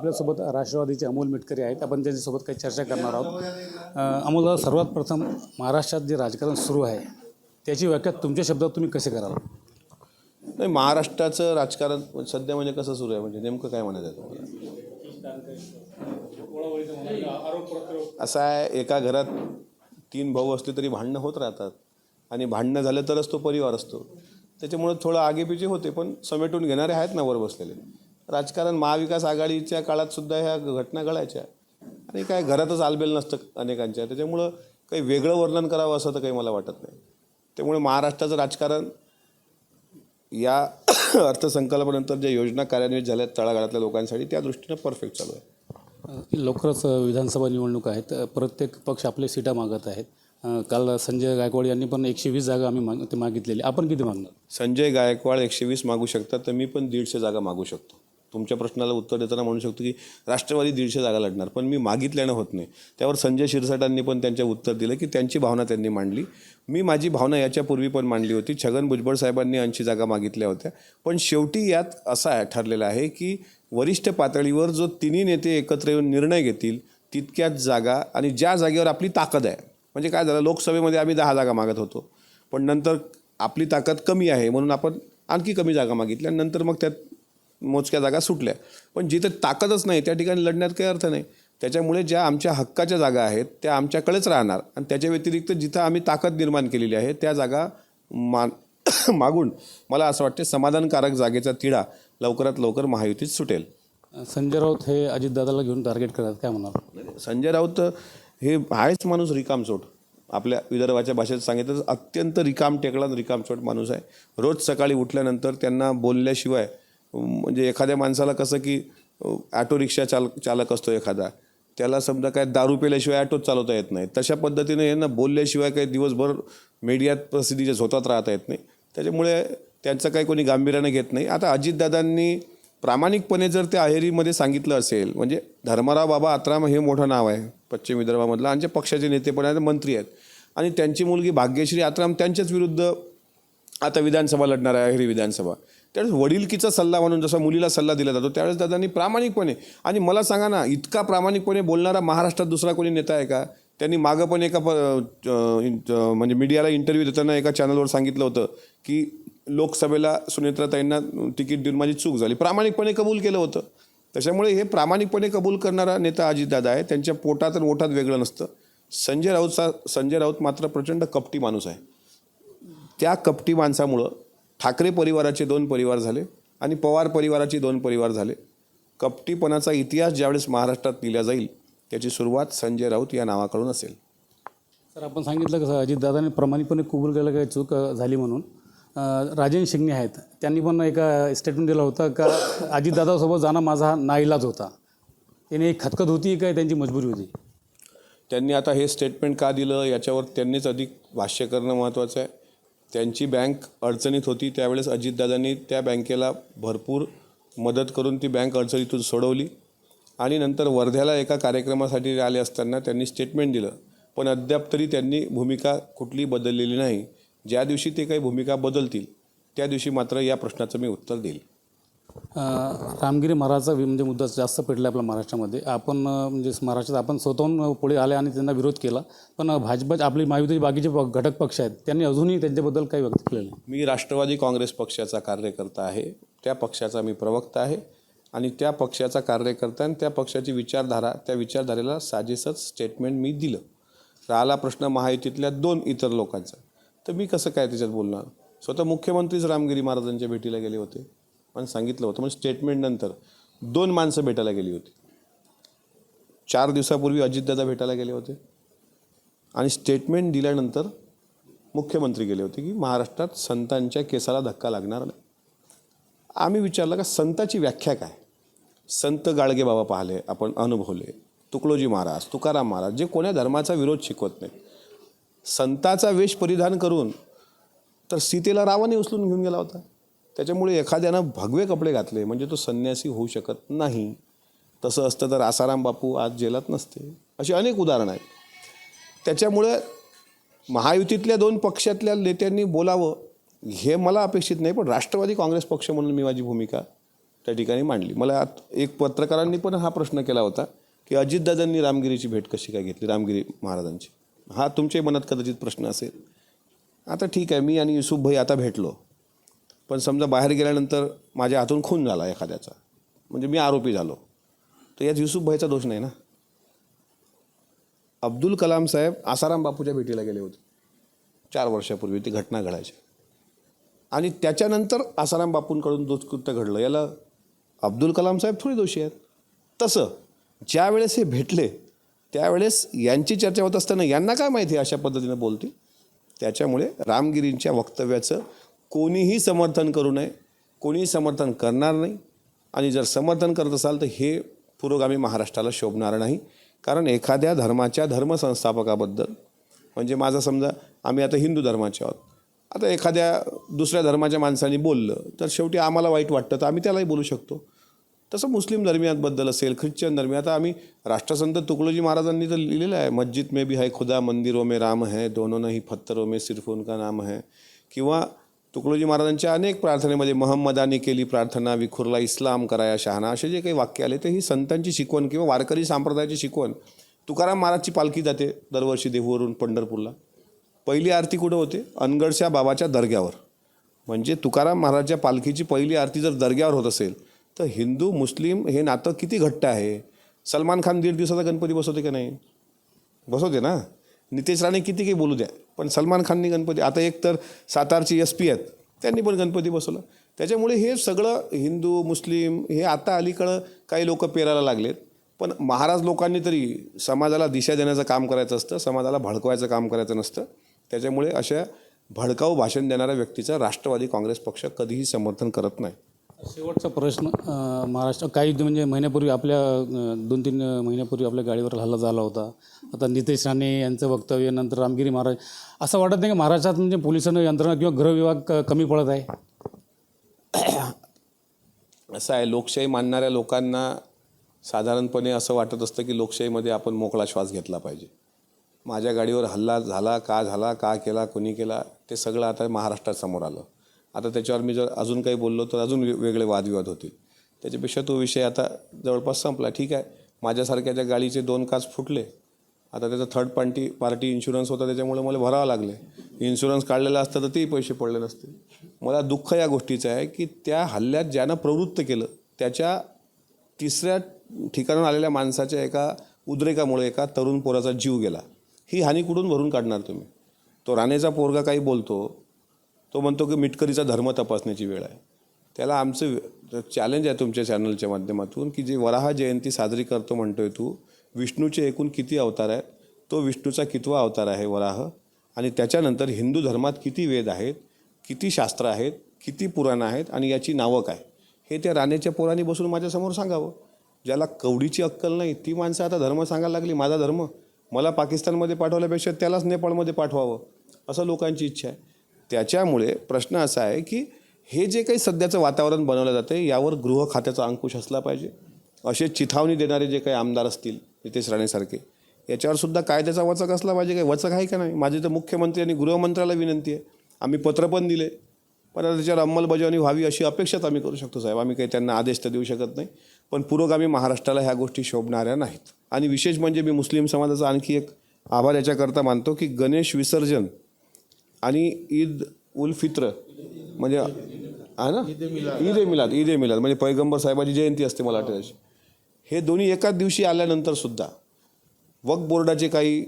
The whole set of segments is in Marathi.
आपल्यासोबत राष्ट्रवादीचे अमोल मिटकरी आहेत. आपण त्यांच्यासोबत काही चर्चा करणार आहोत. अमोल सर्वात प्रथम महाराष्ट्रात जे राजकारण सुरू आहे त्याची व्याख्या तुमच्या शब्दात तुम्ही कसे कराल? नाही महाराष्ट्राचं राजकारण सध्या म्हणजे कसं सुरू आहे? म्हणजे नेमकं काय म्हणायचं आहे तुम्हाला? असं आहे एका घरात तीन भाऊ असले तरी भांडणं होत राहतात. आणि भांडणं झालं तरच तो परिवार असतो. त्याच्यामुळं थोडं आगेपिचे होते पण समेटून घेणारे आहेत ना वर बसलेले. राजकारण महाविकास आघाडीच्या काळात सुद्धा ह्या घटना घडायच्या. आणि काय घरातच आलबेल नसतं अनेकांच्या. त्याच्यामुळं काही वेगळं वर्णन करावं असं तर काही मला वाटत नाही. त्यामुळे महाराष्ट्राचं राजकारण या अर्थसंकल्पानंतर ज्या योजना कार्यान्वित झाल्या तळागाळातल्या लोकांसाठी त्या दृष्टीनं परफेक्ट चालू आहे. लवकरच विधानसभा निवडणूक आहेत. प्रत्येक पक्ष आपले सीटा मागत आहेत. काल संजय गायकवाड यांनी पण एकशे वीस जागा आम्ही माग ते मागितलेली. आपण किती मागणार? संजय गायकवाड एकशे वीस मागू शकतात तर मी पण दीडशे जागा मागू शकतो. तुमच्या प्रश्नाला उत्तर देताना म्हणू शकतो की राष्ट्रवादी दीडशे जागा लढणार पण मी मागितल्यानं होत नाही. त्यावर संजय शिरसाटांनी पण त्यांच्या उत्तर दिलं की त्यांची भावना त्यांनी मांडली. मी माझी भावना याच्यापूर्वी पण मांडली होती. छगन भुजबळ साहेबांनी ऐंशी जागा मागितल्या होत्या. पण शेवटी यात असा ठरलेला आहे की वरिष्ठ पातळीवर जो तिन्ही नेते एकत्र येऊन निर्णय घेतील तितक्याच जागा आणि ज्या जागेवर आपली ताकद आहे. म्हणजे काय झालं? लोकसभेमध्ये आम्ही दहा जागा मागत होतो. पण नंतर आपली ताकद कमी आहे म्हणून आपण आणखी कमी जागा मागितल्या. नंतर मग त्यात मोजक्या जागा सुटल्या. पण जिथे ताकदच नाही त्या ठिकाणी लढण्यात काही अर्थ नाही. त्याच्यामुळे ज्या आमच्या हक्काच्या जागा आहेत त्या आमच्याकडेच राहणार. आणि त्याच्या व्यतिरिक्त जिथं आम्ही ताकद निर्माण केलेली आहे त्या जागा मा मागून मला असं वाटते समाधानकारक जागेचा तिढा लवकरात लवकर महायुतीत सुटेल. संजय राऊत हे अजितदादाला घेऊन टार्गेट करतात काय म्हणाल? संजय राऊत हे आहेच माणूस रिकामचोट आपल्या विदर्भाच्या भाषेत सांगितलं तर अत्यंत रिकाम टेकला रिकामचोट माणूस आहे. रोज सकाळी उठल्यानंतर त्यांना बोलल्याशिवाय म्हणजे एखाद्या माणसाला कसं की ॲटो रिक्षा चाल चालक असतो एखादा त्याला समजा काय दारू पेल्याशिवाय ॲटोच चालवता येत नाही. तशा पद्धतीने यांना बोलल्याशिवाय काही दिवसभर मीडियात प्रसिद्धीच्या झोतात राहता येत नाही. त्याच्यामुळे त्यांचं काही कोणी गांभीर्याने घेत नाही. आता अजितदादांनी प्रामाणिकपणे जर ते आहेरीमध्ये सांगितलं असेल म्हणजे धर्मराव बाबा आत्राम हे मोठं नाव आहे पश्चिम विदर्भामधलं आणि जे पक्षाचे नेते पण आहेत मंत्री आहेत आणि त्यांची मुलगी भाग्यश्री आत्राम त्यांच्याच विरुद्ध आता विधानसभा लढणार आहे अहेरी विधानसभा. त्यावेळेस वडिलकीचा सल्ला म्हणून जसा मुलीला सल्ला दिला जातो त्यावेळेस दादांनी प्रामाणिकपणे आणि मला सांगा ना इतका प्रामाणिकपणे बोलणारा महाराष्ट्रात दुसरा कोणी नेता आहे का? त्यांनी मागं पण एका प- म्हणजे मीडियाला इंटरव्ह्यू देताना एका चॅनलवर सांगितलं होतं की लोकसभेला सुनेत्राताईंना तिकीट देऊन माझी चूक झाली. प्रामाणिकपणे कबूल केलं होतं. त्याच्यामुळे हे प्रामाणिकपणे कबूल करणारा नेता अजितदादा आहे. त्यांच्या पोटात आणि ओठात वेगळं नसतं. संजय राऊतचा संजय राऊत मात्र प्रचंड कपटी माणूस आहे. त्या कपटी माणसामुळं ठाकरे परिवाराचे दोन परिवार झाले आणि पवार परिवाराचे दोन परिवार झाले. कपटीपणाचा इतिहास ज्यावेळेस महाराष्ट्रात लिहिला जाईल त्याची सुरुवात संजय राऊत या नावाकडून असेल. सर आपण सांगितलं कसं अजितदादाने प्रामाणिकपणे कबूल केलं काही चूक झाली म्हणून. राजन शिंगणे आहेत. त्यांनी पण एका स्टेटमेंट दिलं होतं का अजितदादासोबत जाणं माझा नाईलाज होता. त्याने एक खतखत होती काय त्यांची मजबुरी होती? त्यांनी आता हे स्टेटमेंट का दिलं याच्यावर त्यांनीच अधिक भाष्य करणं महत्त्वाचं आहे. त्यांची बँक अडचणीत होती त्यावेळेस अजितदादांनी त्या बँकेला भरपूर मदत करून ती बँक अडचणीतून सोडवली आणि नंतर वर्ध्याला एका कार्यक्रमासाठी आले असताना त्यांनी स्टेटमेंट दिलं. पण अद्याप तरी त्यांनी भूमिका कुठली बदललेली नाही. ज्या दिवशी ते काही भूमिका बदलतील त्या दिवशी मात्र या प्रश्नाचं मी उत्तर देईल. रामगिरी महाराजाचा म्हणजे मुद्दा जास्त पेटला आपल्या महाराष्ट्रामध्ये. आपण म्हणजे महाराष्ट्रात आपण स्वतःहून पुढे आले आणि त्यांना विरोध केला. पण भाजप आपली महायुतीचे बाकीचे घटक पक्ष आहेत. त्यांनी अजूनही त्यांच्याबद्दल काही व्यक्त केलेलं नाही. मी राष्ट्रवादी काँग्रेस पक्षाचा कार्यकर्ता आहे. त्या पक्षाचा मी प्रवक्ता आहे. आणि त्या पक्षाचा कार्यकर्ता आणि त्या पक्षाची विचारधारा त्या विचारधारेला साजेसच स्टेटमेंट मी दिलं. राहिला प्रश्न महायुतीतल्या दोन इतर लोकांचा. तर मी कसं काय त्याच्यात बोलणार? स्वतः मुख्यमंत्रीच रामगिरी महाराजांच्या भेटीला गेले होते. पण सांगितलं होतं. म्हणजे स्टेटमेंटनंतर दोन माणसं भेटायला गेली होती. चार दिवसापूर्वी अजितदादा भेटायला गेले होते. आणि स्टेटमेंट दिल्यानंतर मुख्यमंत्री गेले होते की महाराष्ट्रात संतांच्या केसाला धक्का लागणार नाही. आम्ही विचारलं का संताची व्याख्या काय? संत गाडगे बाबा पाहिले आपण अनुभवले. तुकडोजी महाराज तुकाराम महाराज जे कोण्या धर्माचा विरोध शिकवत नाही संताचा वेश परिधान करून तर सीतेला रावाने उचलून घेऊन गेला होता. त्याच्यामुळे एखाद्यानं भगवे कपडे घातले म्हणजे तो संन्यासी होऊ शकत नाही. तसं असतं तर आसाराम बापू आज जेलात नसते. अशी अनेक उदाहरणं आहेत. त्याच्यामुळे महायुतीतल्या दोन पक्षातल्या नेत्यांनी बोलावं हे मला अपेक्षित नाही पण राष्ट्रवादी काँग्रेस पक्ष म्हणून मी माझी भूमिका त्या ठिकाणी मांडली. मला आत- एक पत्रकारांनी पण हा प्रश्न केला होता की अजितदादांनी रामगिरीची भेट कशी काय घेतली रामगिरी महाराजांची? हा तुमच्याही मनात कदाचित प्रश्न असेल. आता ठीक आहे मी आणि युसुफ भाई आता भेटलो. पण समजा बाहेर गेल्यानंतर माझ्या हातून खून झाला एखाद्याचा. म्हणजे मी आरोपी झालो. तर यात युसुफ भाईचा दोष नाही ना? अब्दुल कलाम साहेब आसाराम बापूच्या भेटीला गेले होते. चार वर्षापूर्वी ती घटना घडायची. आणि त्याच्यानंतर आसाराम बापूंकडून दुष्कृत्य घडलं. याला अब्दुल कलाम साहेब थोडी दोषी आहेत. तसं ज्यावेळेस हे भेटले त्यावेळेस यांची चर्चा होत असताना यांना काय माहिती अशा पद्धतीनं बोलतील? त्याच्यामुळे रामगिरींच्या वक्तव्याचं कोणीही समर्थन करू नये कोणीही समर्थन करणार नाही आणि जर समर्थन करत असाल तर हे पुरोगामी महाराष्ट्राला शोभणार नाही. कारण एखाद्या धर्माच्या धर्मसंस्थापकाबद्दल म्हणजे माझं समजा आम्ही आता हिंदू धर्माचे आहोत. आता एखाद्या दुसऱ्या धर्माच्या माणसाने बोललं तर शेवटी आम्हाला वाईट वाटतं तर आम्ही त्यालाही बोलू शकतो. तसं मुस्लिम धर्मियांबद्दल असेल ख्रिश्चन धर्मी आता आम्ही राष्ट्रसंत तुकडोजी महाराजांनी तर लिहिलेलं आहे मस्जिद मे भी है खुदा मंदिरों में राम है दोनों नाही पत्थरों में सिर्फ उनका नाम है. किंवा तुकडोजी महाराजांच्या अनेक प्रार्थनेमध्ये महम्मदाने केली प्रार्थना विखुरला इस्लाम कराया शहाणा असे जे काही वाक्य आले ते ही संतांची शिकवण किंवा वारकरी संप्रदायाची शिकवण. तुकाराम महाराजची पालखी जाते दरवर्षी देहूवरून पंढरपूरला. पहिली आरती कुठं होते? अनगडच्या बाबाच्या दर्ग्यावर. म्हणजे तुकाराम महाराजच्या पालखीची पहिली आरती जर दर्ग्यावर होत असेल तर हिंदू मुस्लिम हे नातं किती घट्ट आहे? सलमान खान दीड दिवसाचा गणपती बसवते का नाही? बसवते ना? नितेश राणे किती काही बोलू द्या. पण सलमान खाननी गणपती आता एक तर सातारची एस पी आहेत त्यांनी पण गणपती बसवलं. त्याच्यामुळे हे सगळं हिंदू मुस्लिम हे आता अलीकडं काही लोक पेरायला लागलेत. पण महाराज लोकांनी तरी समाजाला दिशा देण्याचं काम करायचं असतं समाजाला भडकवायचं काम करायचं नसतं. त्याच्यामुळे अशा भडकाऊ भाषण देणाऱ्या व्यक्तीचं राष्ट्रवादी काँग्रेस पक्ष कधीही समर्थन करत नाही. शेवटचा प्रश्न महाराष्ट्र काही म्हणजे महिन्यापूर्वी आपल्या दोन तीन महिन्यापूर्वी आपल्या गाडीवर हल्ला झाला होता. आता नितेश राणे यांचं वक्तव्य नंतर रामगिरी महाराज. असं वाटत नाही की महाराष्ट्रात म्हणजे पोलिसांना यंत्रणा किंवा गृहविभाग कमी पडत आहे? असं आहे लोकशाही मानणाऱ्या लोकांना साधारणपणे असं वाटत असतं की लोकशाहीमध्ये आपण मोकळा श्वास घेतला पाहिजे. माझ्या गाडीवर हल्ला झाला का झाला का केला कोणी केला ते सगळं आता महाराष्ट्रात समोर आलं. आता त्याच्यावर मी जर अजून काही बोललो तर अजून वेगळे वादविवाद होतील. त्याच्यापेक्षा तो विषय आता जवळपास संपला. ठीक आहे. माझ्यासारख्या ज्या गाडीचे दोन काच फुटले आता त्याचा थर्ड पार्टी पार्टी इन्शुरन्स होता त्याच्यामुळे मला भरावं लागले इन्शुरन्स काढलेला असतं तर तेही पैसे पडले नसते मला दुःख या गोष्टीचं आहे की त्या हल्ल्यात ज्यानं प्रवृत्त केलं त्याच्या तिसऱ्या ठिकाणून आलेल्या माणसाच्या एका उद्रेकामुळे एका तरुण पोराचा जीव गेला. ही हानी कुठून भरून काढणार तुम्ही? तो राणेचा पोरगा काही बोलतो तो म्हणतो की मिटकरीचा धर्म तपासण्याची वेळ आहे. त्याला आमचं चॅलेंज आहे तुमच्या चॅनलच्या माध्यमातून की जे वराह जयंती साजरी करतो म्हणतोय तू विष्णूचे एकूण किती अवतार आहेत? तो विष्णूचा कितवा अवतार आहे वराह? आणि त्याच्यानंतर हिंदू धर्मात किती वेद आहेत? किती शास्त्र आहेत? किती पुराणं आहेत? आणि याची नावं काय? हे त्या राणेच्या पोरांनी बसून माझ्यासमोर सांगावं. ज्याला कवडीची अक्कल नाही ती माणसं आता धर्म सांगायला लागली माझा धर्म. मला पाकिस्तानमध्ये पाठवल्यापेक्षा त्यालाच नेपाळमध्ये पाठवावं असं लोकांची इच्छा आहे. त्याच्यामुळे प्रश्न असा आहे की हे जे काही सध्याचं वातावरण बनवलं जातं यावर गृह खात्याचा अंकुश असला पाहिजे. असे चिथावणी देणारे जे काही आमदार असतील नितेश राणेसारखे याच्यावर सुद्धा कायद्याचा वचक असला पाहिजे काही वचक आहे का नाही? माझी तर मुख्यमंत्री आणि गृहमंत्र्याला विनंती आहे. आम्ही पत्र पण दिले. पण आता त्याच्यावर अंमलबजावणी व्हावी अशी अपेक्षाच आम्ही करू शकतो साहेब. आम्ही काही त्यांना आदेश तर देऊ शकत नाही. पण पुरोगामी महाराष्ट्राला ह्या गोष्टी शोभणाऱ्या नाहीत. आणि विशेष म्हणजे मी मुस्लिम समाजाचा आणखी एक आभार याच्याकरता मानतो की गणेश विसर्जन आणि ईद उल फित्र म्हणजे हा ना? ईद ए मिलाद ईद ए मिलाद म्हणजे पैगंबर साहेबाची जयंती असते मला वाटतं त्याची. हे दोन्ही एकाच दिवशी आल्यानंतरसुद्धा वक्फ बोर्डाचे काही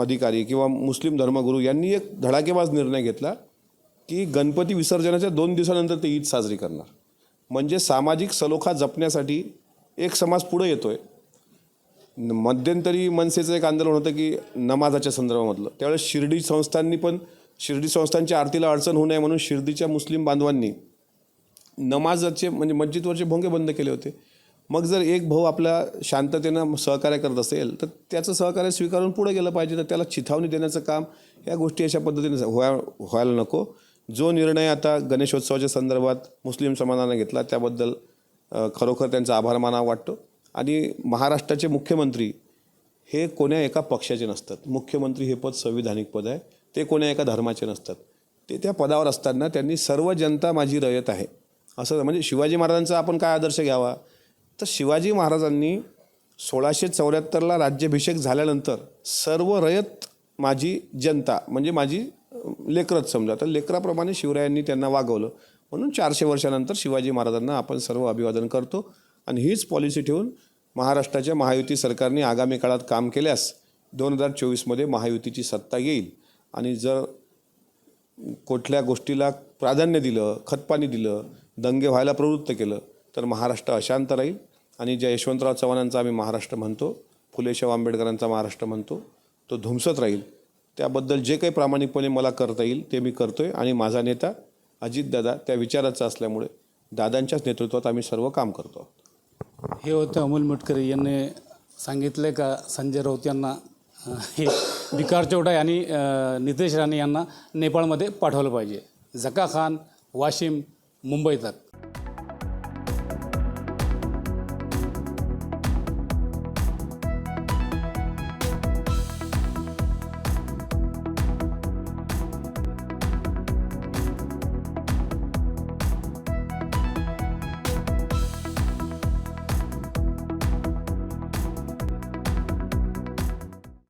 अधिकारी किंवा मुस्लिम धर्मगुरू यांनी एक धडाकेबाज निर्णय घेतला की गणपती विसर्जनाच्या दोन दिवसानंतर ते ईद साजरी करणार. म्हणजे सामाजिक सलोखा जपण्यासाठी एक समाज पुढे येतो आहे मध्यंतरी मनसेचं एक आंदोलन होतं की नमाजाच्या संदर्भामधलं. त्यावेळेस शिर्डी संस्थांनी पण शिर्डी संस्थांच्या आरतीला अडचण होऊ नये म्हणून शिर्डीच्या मुस्लिम बांधवांनी नमाजाचे म्हणजे मस्जिदवरचे भोंगे बंद केले होते. मग जर एक भाऊ आपल्या शांततेनं सहकार्य करत असेल तर त्याचं सहकार्य स्वीकारून पुढे गेलं पाहिजे तर त्याला चिथावणी देण्याचं काम या गोष्टी अशा पद्धतीने व्हाय व्हायला नको. जो निर्णय आता गणेशोत्सवाच्या संदर्भात मुस्लिम समाजानं घेतला त्याबद्दल खरोखर त्यांचा आभार मानावा वाटतो. आणि महाराष्ट्राचे मुख्यमंत्री हे कोण्या एका पक्षाचे नसतात. मुख्यमंत्री हे पद संविधानिक पद आहे. ते कोण्या एका धर्माचे नसतात. ते त्या पदावर असताना त्यांनी सर्व जनता माझी रयत आहे. असं म्हणजे शिवाजी महाराजांचा आपण काय आदर्श घ्यावा? तर शिवाजी महाराजांनी सोळाशे चौऱ्याहत्तरला राज्याभिषेक झाल्यानंतर सर्व रयत माझी जनता म्हणजे माझी लेकरच समजा. तर लेकराप्रमाणे शिवरायांनी त्यांना वागवलं. म्हणून चारशे वर्षानंतर शिवाजी महाराजांना आपण सर्व अभिवादन करतो. आणि हीच पॉलिसी ठेवून महाराष्ट्राच्या महायुती सरकारने आगामी काळात काम केल्यास दोन हजार चोवीसमध्ये महायुतीची सत्ता येईल. आणि जर कुठल्या गोष्टीला प्राधान्य दिलं खतपाणी दिलं दंगे व्हायला प्रवृत्त केलं तर महाराष्ट्र अशांत राहील. आणि ज्या यशवंतराव चव्हाणांचा आम्ही महाराष्ट्र म्हणतो फुलेशाव आंबेडकरांचा महाराष्ट्र म्हणतो तो धुमसत राहील. त्याबद्दल जे काही प्रामाणिकपणे मला करता येईल ते मी करतो आहे आणि माझा नेता अजितदादा त्या विचाराचा असल्यामुळे दादांच्याच नेतृत्वात आम्ही सर्व काम करतो हे होतं अमोल मिटकरी यांनी सांगितले का संजय राऊत यांना हे विकार चौटा आणि नितेश राणे यांना नेपाळमध्ये पाठवलं पाहिजे. झका खान वाशिम मुंबई तक.